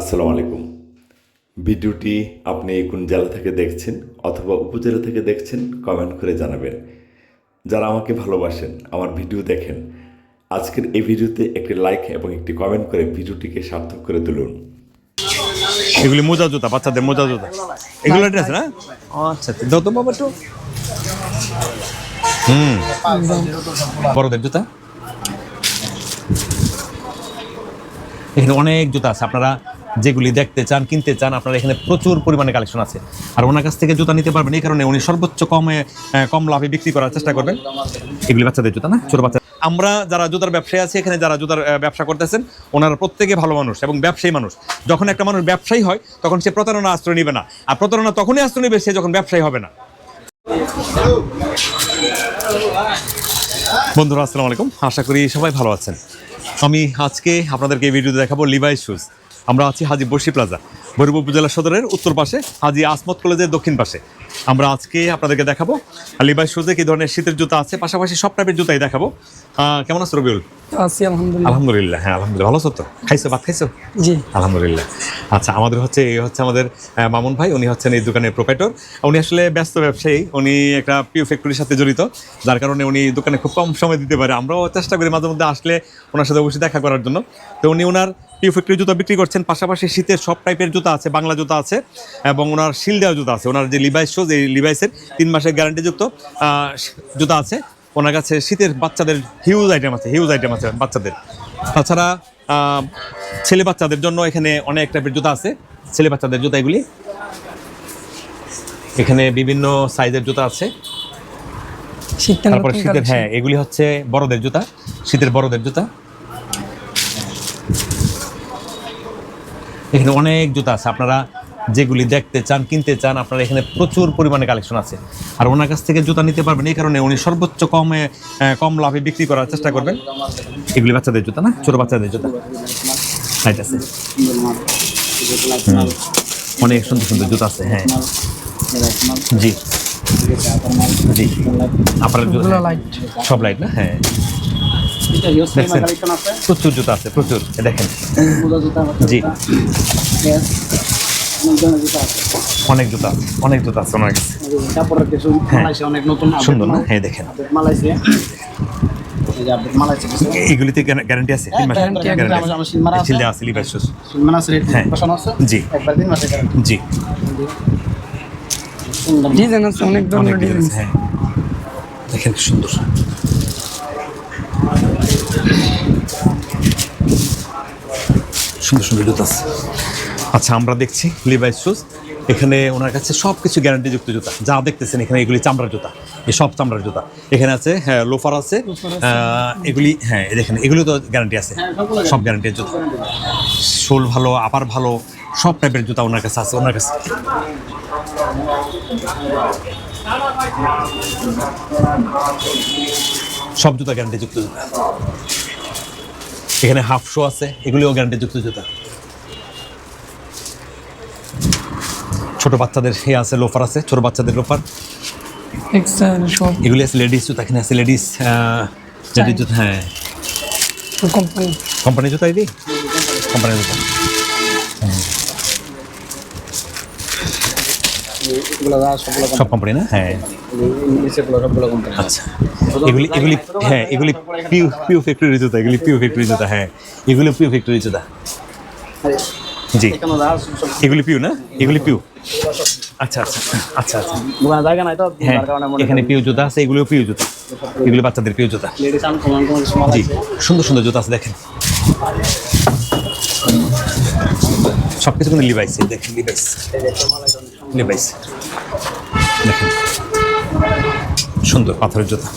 আসসালামু আলাইকুম। ভিডিওটি আপনি কোন জেলা থেকে দেখছেন অথবা উপজেলা থেকে দেখছেন কমেন্ট করে জানাবেন। যারা আমাকে ভালোবাসেন আমার ভিডিও দেখেন আজকের এই ভিডিওতে একটি লাইক এবং একটি কমেন্ট করে ভিডিওটিকে সার্থক করে তুলুন। এগুলি মোজা জুতা বাচ্চাদের মোজা জুতা। এগুলো ড্রেস না? আচ্ছা দাও তো বাবা একটু। হুম। বড়দের জুতা। এখানে অনেক জুতা আছে। আপনারা যেগুলি দেখতে চান, কিনতে চান, আপনারা এখানে প্রচুর পরিমাণে কালেকশন আছে। আর ওনার কাছ থেকে জুতা নিতে পারবেন, এই কারণে উনি সর্বোচ্চ কমে কম লাভে বিক্রি করার চেষ্টা করবেন। এগুলি বাচ্চাদের জুতা না? ছোট বাচ্চা আমরা যারা জুতার ব্যবসায়ী আছে, এখানে যারা জুতার ব্যবসা করতেছেন, ওনারা প্রত্যেকে ভালো মানুষ এবং ব্যবসায়ী মানুষ। যখন একটা মানুষ ব্যবসায়ী হয়, তখন সে প্রতারণা আশ্রয় নেবে না। আর প্রতারণা তখনই আশ্রয় নেবে, সে যখন ব্যবসায়ী হবে না। বন্ধুরা, আসসালামু আলাইকুম। আশা করি সবাই ভালো আছেন। আমি আজকে আপনাদেরকে এই ভিডিওতে দেখাবো লিভাই শুজ আমরা আছি হাজি বর্ষি প্লাজা ভৈরব উপজেলা সদরের উত্তর পাশে হাজি আসমত কলেজের দক্ষিণ পাশে। আমরা আজকে আপনাদেরকে দেখাবো লিভাই শুজে কি ধরনের শীতের জুতা আছে পাশাপাশি সব টাইপের জুতাই দেখাবো। কেমন আছো রবিউল? আছি আলহামদুলিল্লাহ। আলহামদুলিল্লাহ হ্যাঁ আলহামদুলিল্লাহ ভালো আছো তো? খাইছো ভাত খাইছো? জি। আলহামদুলিল্লাহ। আচ্ছা আমাদের হচ্ছে এই হচ্ছে আমাদের মামুন ভাই উনি হচ্ছেন এই দোকানের প্রোপাইটর উনি আসলে ব্যস্ত ব্যবসায়ী উনি একটা পিউ ফ্যাক্টরির সাথে জড়িত যার কারণে উনি দোকানে খুব কম সময় দিতে পারে। আমরাও চেষ্টা করি মাঝে মধ্যে আসলে ওনার সাথে অবশ্যই দেখা করার জন্য। তো উনি ওনার পিউ ফ্যাক্টরি জুতা বিক্রি করছেন পাশাপাশি শীতের সব টাইপের জুতা আছে বাংলা জুতা আছে এবং ওনার শিল দেওয়া জুতা আছে ওনার যে লিভাইস শোজ এই লিভাইসের তিন মাসের গ্যারান্টিযুক্ত জুতা আছে। ওনার কাছে শীতের বাচ্চাদের হিউজ আইটেম আছে হিউজ আইটেম আছে বাচ্চাদের। তাছাড়া ছেলে বাচ্চাদের জন্য এখানে অনেক টাইপের জুতা আছে ছেলে বাচ্চাদের জুতা এগুলি। এখানে বিভিন্ন সাইজের জুতা আছে। তারপরে শীতের হ্যাঁ এগুলি হচ্ছে বড়দের জুতা শীতের বড়দের জুতা। এখানে অনেক জুতা আছে। আপনারা যেগুলি দেখতে চান কিনতে চান আপনারা এখানে প্রচুর পরিমাণে কালেকশন আছে। আর ওনার কাছ থেকে জুতা নিতে পারবেন এই কারণে উনি সর্বোচ্চ কমে কম লাভে বিক্রি করার চেষ্টা করবেন। এগুলি বাচ্চাদের জুতা না? ছোট বাচ্চাদের জুতা। রাইট আছে। অনেক সুন্দর সুন্দর জুতা আছে হ্যাঁ। জি। জি। আপনার সব লাইট না? হ্যাঁ। প্রচুর জুতা আছে প্রচুর। দেখেন। জি। অনেক জুতা আছে। অনেক জুতা আছে ওনার কাছে। অনেক নতুন সুন্দর না? হ্যাঁ দেখেন। মালয়েশিয়া গ্যারান্টি আছে তিন মাসের লিভার শুজ হ্যাঁ। জি। জি। ডিজাইন অনেক ধরনের ডিজাইন ডিজাইন আছে হ্যাঁ। দেখেন সুন্দর। সুন্দর সুন্দর জুতা আছে। আচ্ছা আমরা দেখছি লিভাইস শুজ এখানে ওনার কাছে সব কিছু গ্যারান্টিযুক্ত জুতা। যা দেখতেছেন এখানে এগুলি চামড়ার জুতা। এই সব চামড়ার জুতা। এখানে আছে হ্যাঁ লোফার আছে। এগুলি হ্যাঁ দেখেন এগুলি তো গ্যারান্টি আছে। সব গ্যারান্টির জুতা। শোল ভালো আপার ভালো সব টাইপের জুতা ওনার কাছে আছে ওনার কাছে। সব জুতা গ্যারান্টিযুক্ত জুতা। এখানে হাফ শো আছে এগুলিও গ্যারান্টিযুক্ত জুতা ছোট বাচ্চাদের সে আছে লোফার আছে ছোট বাচ্চাদের লোফার এগুলি আছে লেডিস জুতা এখানে আছে লেডিস লেডিস জুতা হ্যাঁ। কোম্পানি কোম্পানি জুতা এদি কোম্পানি জুতা। এগুলো সবগুলো সব কোম্পানি না? হ্যাঁ। company। সবগুলো কোম্পানি আচ্ছা। এগুলি এগুলি হ্যাঁ এগুলি পিউ পিউ ফ্যাক্টরি জুতা এগুলি পিউ ফ্যাক্টরি জুতা হ্যাঁ। এগুলি পিউ ফ্যাক্টরি জুতা। জি। এগুলি পিউ না? এগুলি পিউ আচ্ছা আচ্ছা আচ্ছা আচ্ছা। দোকানে জায়গা নাই তো? হ্যাঁ এখানে পিউ জুতা আছে এগুলিও পিউ জুতা। এগুলি বাচ্চাদের পিউ জুতা। জি। সুন্দর সুন্দর জুতা আছে দেখেন। সব কিছু কিন্তু লিভাইস দেখেন লিভাইস লিভাইস দেখেন। সুন্দর পাথরের জুতা।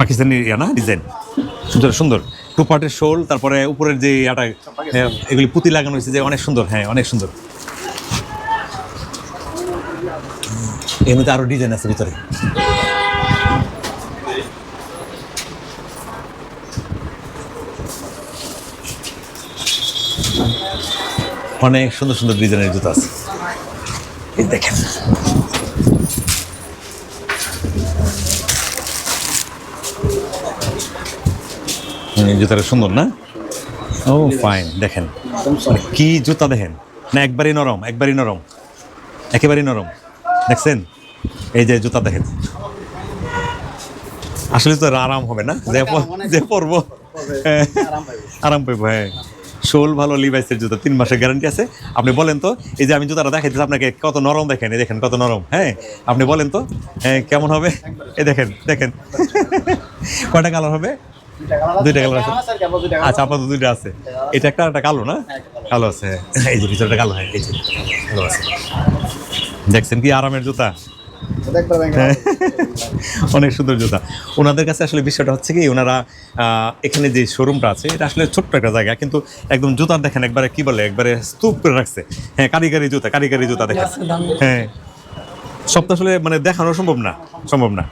পাকিস্তানি ইয়া না ডিজাইন। সুন্দর সুন্দর। টু পার্টের শোল তারপরে উপরের যে হ্যাঁ, এগুলি পুঁতি লাগানো হয়েছে যে অনেক সুন্দর হ্যাঁ অনেক সুন্দর। এর মধ্যে আরও ডিজাইন আছে ভিতরে। অনেক সুন্দর সুন্দর ডিজাইনের জুতো আছে। এই দেখেন। জুতাটা সুন্দর না? ও ফাইন দেখেন। মানে কি জুতা দেখেন? না একবারই নরম একবারই নরম। একেবারেই নরম। দেখছেন? এই যে জুতা দেখেন। আসলে তো আরাম হবে না? যে পরবো। আরাম পাইবো হ্যাঁ। শোল ভালো লিভাইসের জুতা তিন মাসের গ্যারান্টি আছে। আপনি বলেন তো এই যে আমি জুতাটা দেখাইতেছি আপনাকে কত নরম দেখেন এই দেখেন কত নরম হ্যাঁ? আপনি বলেন তো হ্যাঁ কেমন হবে? এই দেখেন দেখেন। কয়টা কালার হবে? দুইটা কালার আছে আচ্ছা আপাতত দুইটা আছে। এটা একটা একটা কালো না? কালো। আছে হ্যাঁ। এই যে ভিতরটা কালো হ্যাঁ এই যে। কালো আছে। দেখছেন কি আরামের জুতা? হ্যাঁ। অনেক সুন্দর জুতা ওনাদের কাছে আসলে বিষয়টা হচ্ছে কি ওনারা এখানে যে শোরুমটা আছে এটা আসলে ছোট্ট একটা জায়গা কিন্তু একদম জুতার দেখেন একবারে কি বলে একবারে স্তূপ করে রাখছে। হ্যাঁ কারিগরি জুতা কারিগরি জুতা দেখেন। হ্যাঁ। সব তো আসলে মানে দেখানো সম্ভব না সম্ভব না।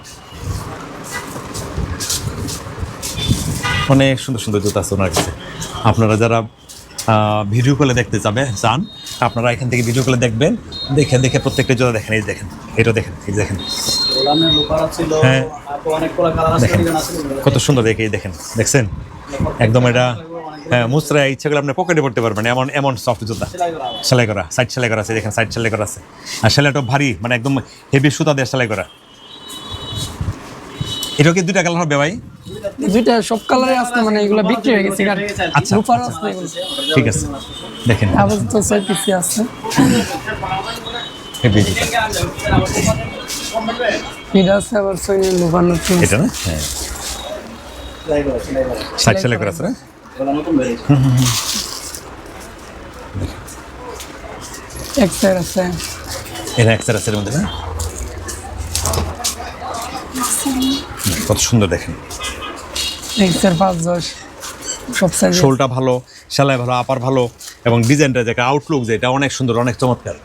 অনেক সুন্দর সুন্দর জুতা আছে ওনার কাছে। আপনারা যারা ভিডিও কলে দেখতে যাবে চান আপনারা এখান থেকে ভিডিও কলে দেখবেন। দেখে দেখে প্রত্যেকটা জুতা দেখেন এই দেখেন এটা দেখেন এই দেখেন। হ্যাঁ। দেখেন কত সুন্দর দেখে এই দেখেন দেখছেন? একদম এটা হ্যাঁ মুসরা ইচ্ছা করলে আপনি পকেটে পড়তে পারবেন এমন এমন সফট জুতা। সেলাই করা সেলাই করা সাইড সেলাই করা আছে দেখেন সাইড সেলাই করা আছে। আর সেলাইটা ভারী মানে একদম হেভি সুতা দিয়ে সেলাই করা। এটা কি দুইটা কালার হবে ভাই? দুইটা সব কালারে আছে মানে এগুলো বিক্রি হয়ে গেছে আচ্ছা, রূপার আচ্ছা। ঠিক আছে দেখেন। এটা আছে আবার সৈন্য এটা না? হ্যাঁ। করা, সেলাই করা। সাইড সেলাই করা আছে। না এটা এক্সার আছে এর মধ্যে না? কত সুন্দর দেখেন। এক্সের পাঁচ দশ সব সাইজ শোলটা ভালো সেলাই ভালো আপার ভালো এবং ডিজাইনটা যে আউটলুক যেটা অনেক সুন্দর অনেক চমৎকার।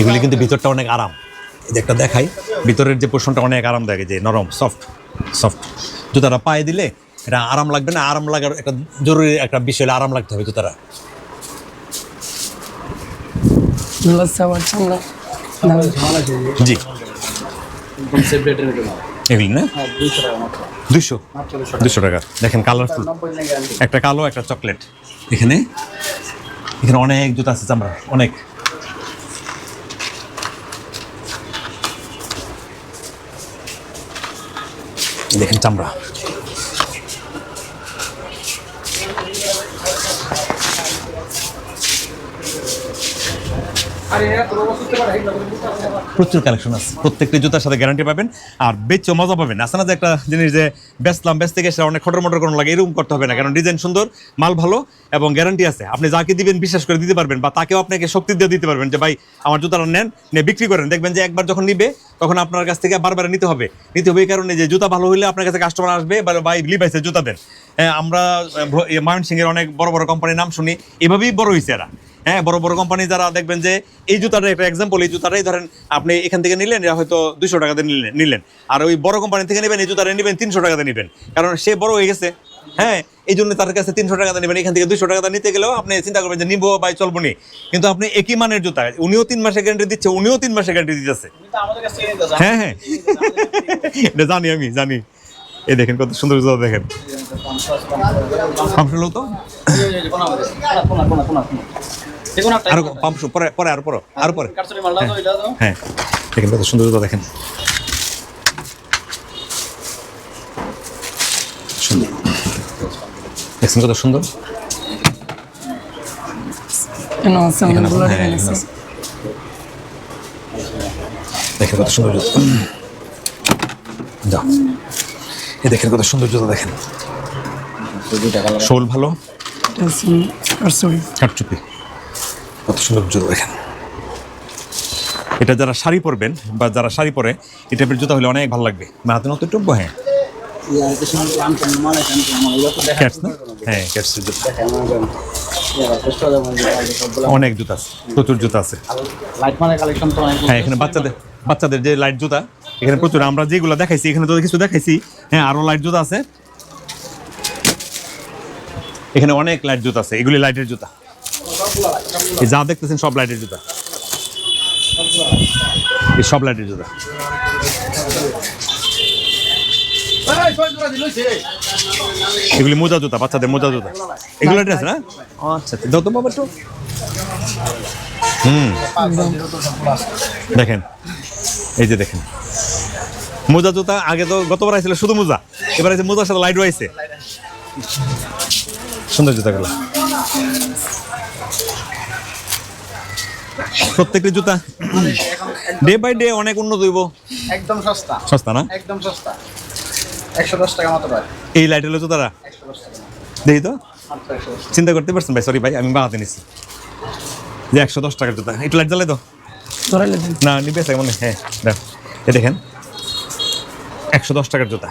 এগুলি কিন্তু ভিতরটা অনেক আরাম। একটা দেখাই ভিতরের যে পোর্শনটা অনেক আরামদায়ক এই যে নরম সফট সফট জুতাটা পায়ে দিলে এটা আরাম লাগবে না আরাম লাগার একটা জরুরি একটা বিষয় আরাম লাগতে হবে জুতাটা। জি। না? 200 টাকা মাত্র। দুশো মাত্র 200 টাকা। দুশো টাকা দেখেন কালারফুল 90 একটা কালো, একটা চকলেট এখানে? এখানে অনেক জুতা আছে, চামড়া। অনেক। দেখেন চামড়া। প্রচুর কালেকশন আছে। প্রত্যেকটি জুতার সাথে গ্যারান্টি পাবেন আর বেচে মজা পাবেন। আসে না যে একটা জিনিস যে বেচলাম বেচতে গেছে অনেক খটর মটর কোনো লাগে এরকম করতে হবে না। কারণ ডিজাইন সুন্দর মাল ভালো এবং গ্যারান্টি আছে। আপনি যাকে দিবেন বিশ্বাস করে দিতে পারবেন বা তাকেও আপনাকে শক্তি দিয়ে দিতে পারবেন যে ভাই আমার জুতাটা নেন নিয়ে বিক্রি করেন। দেখবেন যে একবার যখন নিবে তখন আপনার কাছ থেকে বারবার নিতে হবে। নিতে হবে এই কারণে যে জুতা ভালো হলে আপনার কাছে কাস্টমার আসবে বা ভাই লিভাইসের জুতা দেন। হ্যাঁ, আমরা ময়মনসিংহের অনেক বড় বড় কোম্পানির নাম শুনি। এভাবেই বড় হয়েছে এরা। হ্যাঁ বড় বড় কোম্পানি যারা দেখবেন যে এই জুতাটা একটা এক্সাম্পল এই জুতাটাই ধরেন আপনি এখান থেকে নিলেন এরা হয়তো দুশো টাকাতে নিলেন নিলেন। আর ওই বড় কোম্পানি থেকে নেবেন এই জুতাটা নেবেন তিনশো টাকাতে নেবেন। কারণ সে বড় হয়ে গেছে। হ্যাঁ এই জন্য তার কাছে তিনশো টাকা নেবেন এখান থেকে দুশো টাকাতে নিতে গেলেও আপনি চিন্তা করবেন যে নিবো বা চলবো নি কিন্তু আপনি একই মানের জুতা উনিও তিন মাসের গ্যারান্টি দিচ্ছে উনিও তিন মাসের গ্যারান্টি দিতেছে। হ্যাঁ হ্যাঁ। এটা জানি আমি জানি। এই দেখেন কত সুন্দর জুতা দেখেন। তো? যে- যে। যে আরও পাম্প পরে পরে আর পরে আর পরে। দাও। হ্যাঁ। দেখেন কত সুন্দর জুতা দেখেন। সুন্দর। দেখছেন কত সুন্দর? হ্যাঁ। দেখেন কত সুন্দর যাও। এই দেখেন কত সুন্দর জুতা দেখেন। শোল ভালো। কারচুপি। কাটচুপি কত সুন্দর জুতা দেখেন। এটা যারা শাড়ি পরবেন বা যারা শাড়ি পরে, এই টাইপের জুতা হলে অনেক ভালো লাগবে। মানে হাতে নত টুকবো হ্যাঁ। হ্যাঁ অনেক জুতা আছে, প্রচুর জুতা আছে। হ্যাঁ এখানে বাচ্চাদের বাচ্চাদের যে লাইট জুতা, এখানে প্রচুর। আমরা যেগুলো দেখাইছি, এখানে তো কিছু দেখাইছি। হ্যাঁ আরও লাইট জুতা আছে। এখানে অনেক লাইট জুতা আছে, এগুলি লাইটের জুতা। যা দেখতেছেন সব লাইটের জুতা। এই সব লাইটের জুতা। এগুলি মোজা জুতা বাচ্চাদের মোজা জুতা। এগুলো ড্রেস না? আচ্ছা। দাও তো বাবা একটু। হুম। দেখেন এই যে দেখেন। মোজা জুতা আগে তো গতবার আইছিল শুধু মোজা। এবার আছে মোজার সাথে লাইট আইছে সুন্দর জুতাগুলো। প্রত্যেকটি জুতা? ডে বাই ডে অনেক উন্নত হইব। একদম সস্তা। সস্তা না? একদম সস্তা। একশো দশ টাকা মতো পায়। এই লাইট হলো জুতারা দেখি তো। চিন্তা করতে পারছেন ভাই? সরি ভাই আমি বানাতে নিছি। যে একশো দশ টাকার জুতা। একটু লাইট জ্বালাই তো। না নিবে মনে হ্যাঁ দেখ। এ দেখেন। একশো দশ টাকার জুতা।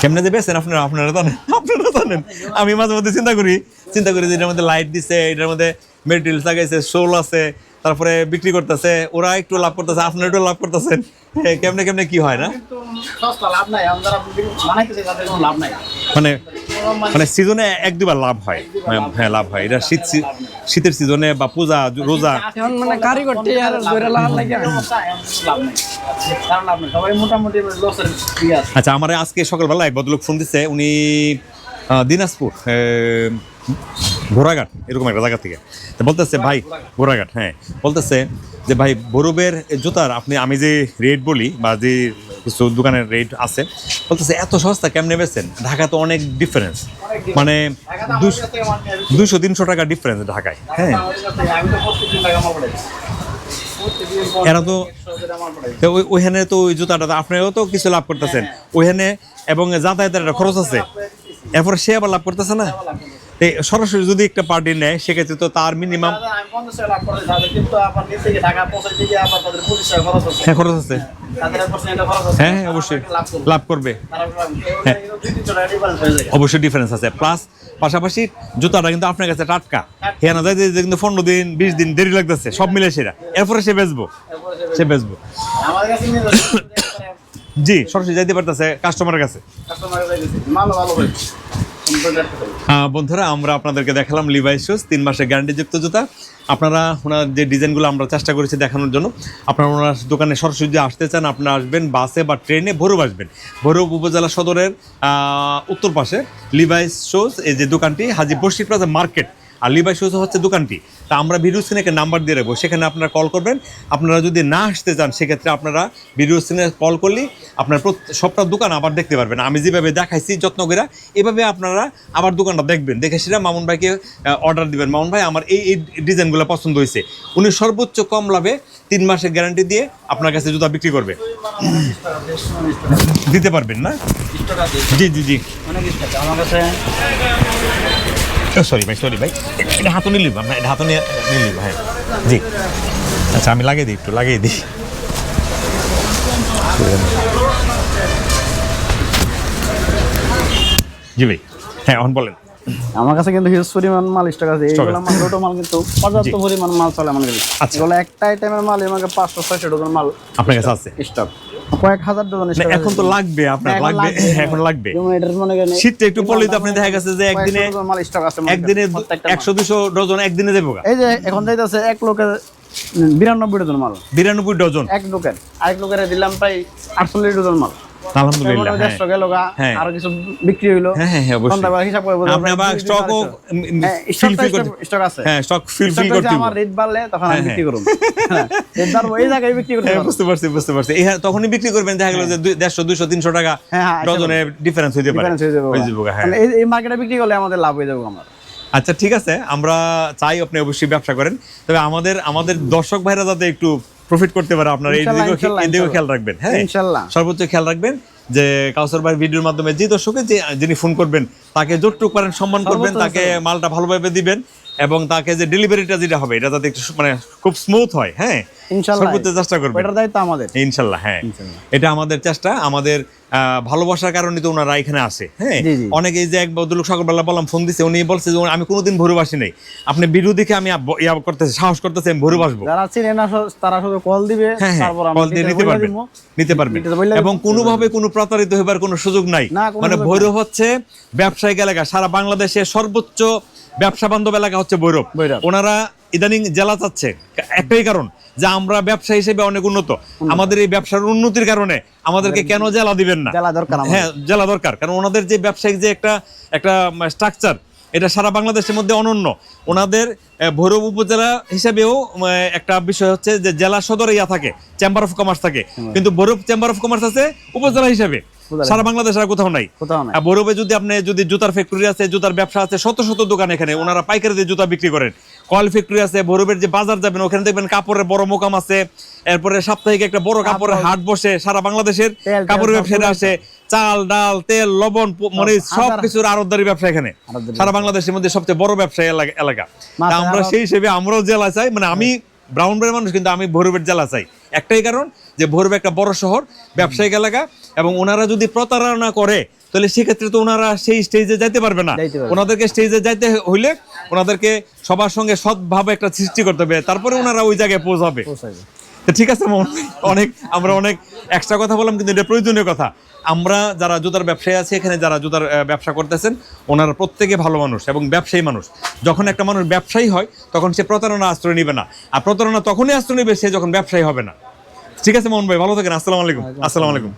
কেমনে যে বেছেন আপনারা আপনারা জানেন আপনারা জানেন। আমি মাঝে মধ্যে চিন্তা করি চিন্তা করি যে এটার মধ্যে লাইট দিছে, এটার মধ্যে মেটেরিয়ালস লাগাইছে সোল আছে তারপরে বিক্রি করতেছে ওরা একটু লাভ করতেছে আপনারা একটু লাভ করতেছেন। কেমনে কেমনে কি হয় না? নাই মানে মানে সিজনে এক দুবার লাভ হয়। হ্যাঁ, হ্যাঁ লাভ হয়। এটা শীত শীতের সিজনে বা পূজা রোজা। এখন মানে আচ্ছা আমার আজকে সকালবেলা এক ভদ্রলোক ফোন দিচ্ছে উনি আহ, দিনাজপুর ঘোড়াঘাট, এরকম একটা জায়গা থেকে। বলতেছে, ভাই, ঘোড়াঘাট হ্যাঁ। বলতেছে যে, ভাই, বরফের জুতার আপনি, আমি যে রেট বলি বা যে কিছু দোকানের রেট আছে, বলতেছে, এত সস্তা কেমনে বেছেন ঢাকা তো অনেক ডিফারেন্স মানে দুশো তিনশো টাকা ডিফারেন্স ঢাকায় হ্যাঁ। এরা তো ওইখানে তো ওই জুতাটা আপনারাও তো কিছু লাভ করতেছেন। ওইখানে এবং যাতায়াতের একটা খরচ আছে। এরপরে সে আবার লাভ করতেছে না? সরাসরি যদি একটা পার্টি নেয় সেক্ষেত্রে তো তার মিনিমাম হ্যাঁ খরচ আছে আছে হ্যাঁ হ্যাঁ অবশ্যই। লাভ করবে। হয়ে। যায়। অবশ্যই ডিফারেন্স আছে। প্লাস পাশাপাশি জুতাটা কিন্তু আপনার কাছে টাটকা। হ্যাঁ। না যাইতে যাইতে কিন্তু পনেরো দিন বিশ দিন দেরি লাগতেছে। সব মিলে সেরা। এরপরে সে বেচবো। সে বেচবো। কাছে জি সরাসরি যাইতে পারতেছে কাস্টমারের কাছে। কাস্টমার মালও ভালো হয়েছে। আহ, বন্ধুরা, আমরা আপনাদেরকে দেখালাম লিভাই শুজ তিন মাসের গ্যারান্টিযুক্ত জুতা। আপনারা ওনার যে ডিজাইনগুলো আমরা চেষ্টা করেছি দেখানোর জন্য, আপনারা ওনার দোকানে সরাসরি আসতে চান, আপনারা আসবেন বাসে বা ট্রেনে, ভৈরব আসবেন। ভৈরব উপজেলা সদরের উত্তর পাশে লিভাই শোজ এই যে দোকানটি হাজি বসির প্লাজা মার্কেট। আর লিভাই শুজ হচ্ছে দোকানটি। তা আমরা ভিডিও একটা নাম্বার দিয়ে রাখব। সেখানে আপনারা কল করবেন। আপনারা যদি না আসতে চান সেক্ষেত্রে আপনারা ভিডিও স্ক্রিনে কল করলেই আপনার সবটা দোকান আবার দেখতে পারবেন। আমি যেভাবে দেখাইছি যত্ন করে এভাবে আপনারা আবার দোকানটা দেখবেন। দেখে সেটা মামুন ভাইকে অর্ডার দিবেন। মামুন ভাই আমার এই এই ডিজাইনগুলো পছন্দ হয়েছে। উনি সর্বোচ্চ কম লাভে তিন মাসের গ্যারান্টি দিয়ে আপনার কাছে জুতা বিক্রি করবে। দিতে পারবেন না? জি জি জি। অনেক আমার কাছে সরি ভাই সরি ভাই এটা- হাতও নিয়ে নিলাম এটা হাতও নিয়ে নিয়ে ভাই হ্যাঁ। জি। আচ্ছা আমি লাগিয়ে দিই একটু, লাগিয়ে দিই। জি, ভাই। হ্যাঁ এখন বলেন। আমার কাছে কিন্তু হিউজ পরিমাণ মাল স্টক আছে। এইগুলো মাল ছোট মাল কিন্তু পর্যাপ্ত পরিমাণ মাল চলে আমার কাছে। আচ্ছা। এগুলো একটা আইটেমের মাল আমাকে পাঁচশো ছয়শো ডজন মাল আপনার কাছে আছে? স্টক কয়েক হাজার ডজন এখন তো লাগবে আপনার লাগবে এখন লাগবে। যেমন এটার মনে করেন শীতটা একটু পড়লেই তো আপনি দেখা গেছে যে একদিনে মাল স্টক আছে একদিনে। একশো দুশো ডজন একদিনে দেবো এই যে এখন যাইতেছে এক লোকের বিরানব্বই ডজন মাল। বিরানব্বই ডজন। এক লোকের আরেক লোকের দিলাম প্রায় আটচল্লিশ ডজন মাল। আলহামদুলিল্লাহ হ্যাঁ। দেড়শো গেল গা হ্যাঁ। আরও কিছু বিক্রি হইল। হ্যাঁ, হ্যাঁ, হ্যাঁ, অবশ্যই। হিসাব করে বোঝা আপনি আবার স্টকও হ্যাঁ, ফিল ফিল করতে stock- stock আছে। হ্যাঁ স্টক ফিল ফিল করতে আমার রেট বাড়লে তখন আমি হ্যাঁ, বিক্রি হ্যাঁ। রেট বাড়বো এই জায়গায় বিক্রি করতে হ্যাঁ বুঝতে পারছি বুঝতে পারছি। এই হ্যাঁ, তখনই বিক্রি করবেন দেখা গেল যে দুইশো তিনশো টাকা হ্যাঁ, হ্যাঁ, ডিফারেন্স হয়ে যাবে হয়ে যাবে, হ্যাঁ। এই মার্কেটে বিক্রি করলে আমাদের লাভ হয়ে যাবে আমার। আচ্ছা ঠিক আছে। আমরা চাই আপনি অবশ্যই ব্যবসা করেন। তবে আমাদের আমাদের দর্শক ভাইরা যাতে একটু প্রফিট করতে পারে আপনার। এই দিকেও এই দিকেও খেয়াল রাখবেন হ্যাঁ? ইনশাল্লাহ। সর্বোচ্চ খেয়াল রাখবেন যে কাউসার ভাই ভিডিওর মাধ্যমে যে দর্শকে যে যিনি ফোন করবেন তাকে যতটুকু পারেন সম্মান করবেন তাকে মালটা ভালোভাবে দিবেন। এবং তাকে যে ডেলিভারিটা যেটা হবে এটা যাতে একটু মানে খুব স্মুথ হয় হ্যাঁ? সর্বোচ্চ চেষ্টা ওটার দায়িত্ব আমাদের। ইনশাল্লাহ হ্যাঁ। এটা আমাদের চেষ্টা। আমাদের ভালোবাসার কারণে তো ওনারা এখানে আসে হ্যাঁ। অনেকে যে এক ভদ্রলোক সকালবেলা বললাম ফোন দিছে উনি বলছে যে আমি কোনোদিন ভোরে বাসি নাই। আপনি ভিডিও দেখে আমি ইয়া করতেছি সাহস করতেছি আমি ভোরে বাসবো। যারা চিনে না তারা শুধু কল দিবে হ্যাঁ হ্যাঁ তারপর কল দিয়ে নিতে পারবেন নিতে পারবেন। এবং। কোনোভাবে কোনো প্রতারিত হবার কোনো সুযোগ নাই। মানে ভৈরব হচ্ছে ব্যবসায়িক এলাকা সারা বাংলাদেশের সর্বোচ্চ ব্যবসা বান্ধব এলাকা হচ্ছে ভৈরব। ওনারা ইদানিং জেলা চাচ্ছে একটাই কারণ যে আমরা ব্যবসা হিসেবে অনেক উন্নত। আমাদের এই ব্যবসার উন্নতির কারণে আমাদেরকে কেন জেলা দিবেন না? জেলা দরকার হ্যাঁ জেলা দরকার। কারণ ওনাদের যে ব্যবসায়িক যে একটা একটা স্ট্রাকচার এটা সারা বাংলাদেশের মধ্যে অনন্য। ওনাদের ভৈরব উপজেলা হিসেবেও একটা বিষয় হচ্ছে যে জেলা সদর ইয়া থাকে চেম্বার অফ কমার্স থাকে। কিন্তু ভৈরব চেম্বার অফ কমার্স আছে উপজেলা হিসেবে। সারা বাংলাদেশ আর কোথাও নাই। ভৈরবে যদি আপনি যদি জুতার ফ্যাক্টরি আছে জুতার ব্যবসা আছে শত শত দোকান এখানে ওনারা পাইকারি দিয়ে জুতা বিক্রি করেন। কয়েল ফ্যাক্টরি আছে ভৈরবের যে বাজার যাবেন ওখানে দেখবেন কাপড়ের বড় মোকাম আছে। এরপরে সাপ্তাহিক একটা বড় কাপড়ের হাট বসে সারা বাংলাদেশের কাপড়ের ব্যবসায়ীরা আসে। চাল ডাল তেল লবণ প- মরিচ সব হাজার- কিছুর আরতদারি ব্যবসা এখানে। সারা বাংলাদেশের মধ্যে সবচেয়ে বড় ব্যবসায়ী এলাকা- আমরা সেই হিসেবে আমরাও জেলা চাই মানে আমি ব্রাউন ব্রের মানুষ কিন্তু আমি ভৈরবের জেলা চাই। একটাই কারণ যে ভৈরব একটা বড় শহর ব্যবসায়িক এলাকা এবং ওনারা যদি প্রতারণা করে তাহলে সেক্ষেত্রে তো ওনারা সেই স্টেজে যাইতে পারবে না। ওনাদেরকে স্টেজে যাইতে হইলে ওনাদেরকে সবার সঙ্গে সৎভাবে একটা সৃষ্টি করতে হবে তারপরে ওনারা ওই জায়গায় পৌঁছাবে। তো ঠিক আছে অনেক আমরা অনেক এক্সট্রা কথা বললাম কিন্তু এটা প্রয়োজনীয় কথা আমরা যারা জুতার ব্যবসায়ী আছি এখানে যারা জুতার ব্যবসা করতেছেন ওনারা প্রত্যেকে ভালো মানুষ এবং ব্যবসায়ী মানুষ। যখন একটা মানুষ ব্যবসায়ী হয় তখন সে প্রতারণা আশ্রয় নেবে না। আর প্রতারণা তখনই আশ্রয় নেবে সে যখন ব্যবসায়ী হবে না। ঠিক আছে মোহন ভাই ভালো থাকেন আসসালামু আলাইকুম। আসসালামু আলাইকুম।